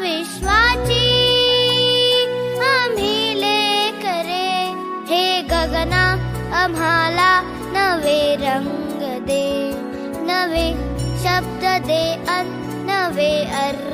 विश्वाची आम्ही लेकरे हे। गगना नवे रंग दे नवे शब्द दे अन नवे अर्थ